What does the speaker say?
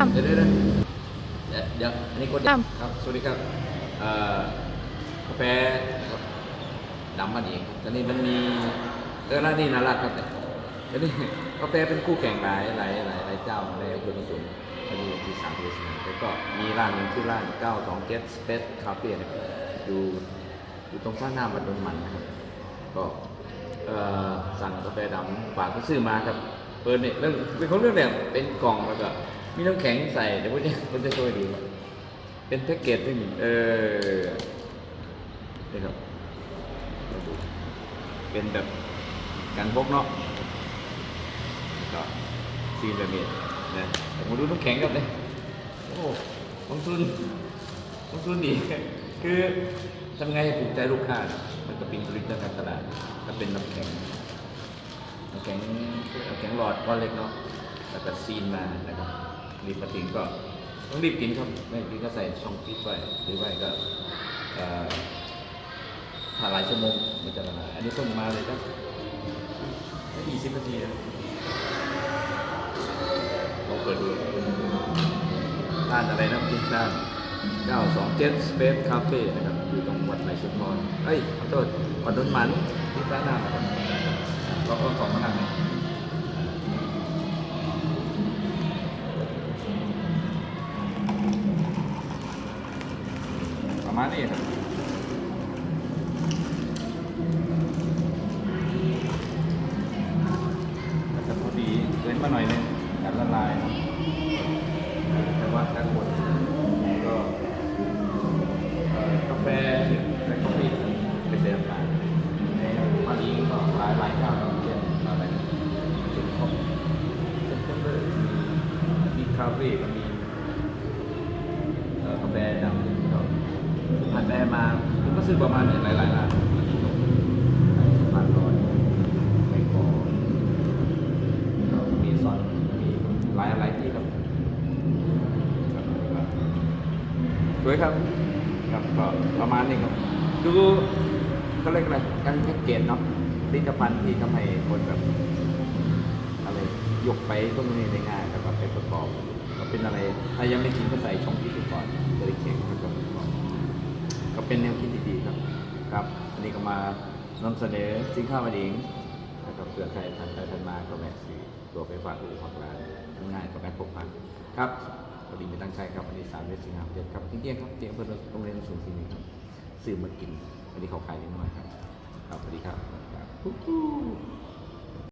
ตั้งเดี๋ยวเดี๋ยวเดี๋ยวเดี๋ยวเดี๋ยวอันนี้กดครับครับสวัสดีครับเอ่อกาแฟนะครับดำมันเองครับตอนนี้มันมีเออแล้วนี่น่ารักครับตอนนี้กาแฟเป็นคู่แข่งหลายหลายหลายหลายเจ้าในอำเภอโนนสูงอันนี้ที่สามที่สี่แล้วก็มีร้านหนึ่งชื่อร้าน927 Space Cafe นะครับอยู่อยู่ตรงข้างหน้าบัดดนมันนะครับ ก็เอ่อสั่งกาแฟดำฝากเขาซื้อมาครับเปิดเนี่ยเรื่องเป็นของเรื่องเนี่ยเป็นกล่องแล้วก็ มีน้ำแข็งใส่เดี๋ยวผมจะผมจะช่วยดูเป็นแพ็กเกจที่เออนี่ครับมาดูเป็นแบบการพกเนาะก็ซีนแบบนี้นะแต่ผมดูน้ำแข็งกับเนี่ยโอ้ลงทุนลงทุนดีคือทำไงให้ถูกใจลูกค้า มันก็เป็นผลิตภัณฑ์ตลาดก็เป็นน้ำแข็งน้ำแข็งน้ำแข็งหลอดก้อนเล็กเนาะแล้วก็ซีนมานะครับ รีบมาถึงก็ต้องรีบกินครับไม่กินก็ใส่ช่องฟิตไว้หรือไว้ก็เอ่อผ่านหลายชั่วโมงมันจะละลายอันนี้เพิ่งมาเลยครับแค่ยี่สิบนาทีนะลองเปิดดูร้านอะไรนะพี่ร้าน927 Space Cafe นะครับ อยู่ตรงวัดไหลชุมพรเอ้ยขอโทษวัดดนหมันที่ร้านหน้านะครับเราก็สองมะนาวเนี่ย ประมาณนี้ครับแต่จะพอดีเว้นมาหน่อยนึงกันละลายแต่ว่าด้านบนก็กาแฟและกาแฟเป็นเสียน้ำตาลในมาดีก็หลายหลายเจ้าเช่นอะไรจุดคอมเซนเตอร์มีคาเฟ่ก็มี แบรนด์มาผมก็ซื้อประมาณเนี่ยหลายๆร้านสุพรรณร้อยไม่พอก็มีซอนมีหลายหลายที่ครับสวยครับครับก็ประมาณนี้ครับ ดูเขาเรียกอะไรการแพ็กเกจเนาะผลิตภัณฑ์ที่ทำให้คนแบบอะไรยกไปตรงนี้ได้ง่ายแล้วก็ไปประกอบก็เป็นอะไรถ้ายังไม่กินก็ใส่ช่องฟิตดูก่อนจะได้เค็งแล้วก็ประกอบก็ เป็นแนวคิดที่ดีครับครับอันนี้ก็มานำเสนอสินค้ามาเองแล้วก็เผื่อใครทันใครทันมาก็แวะซื้อตัวไปฝากอู่ฝากร้านง่ายๆกับแม่พกพาครับวัสดีไม่ตั้งใจครับวันนี้สามเดือนสิงหาคมเจ็ดครับที่เที่ยงครับเที่ยงเพื่อนโรงเรียนสูงที่นี่ครับซื้อมากินวันนี้เขาขายนิดหน่อยครับครับสวัสดีครับครับ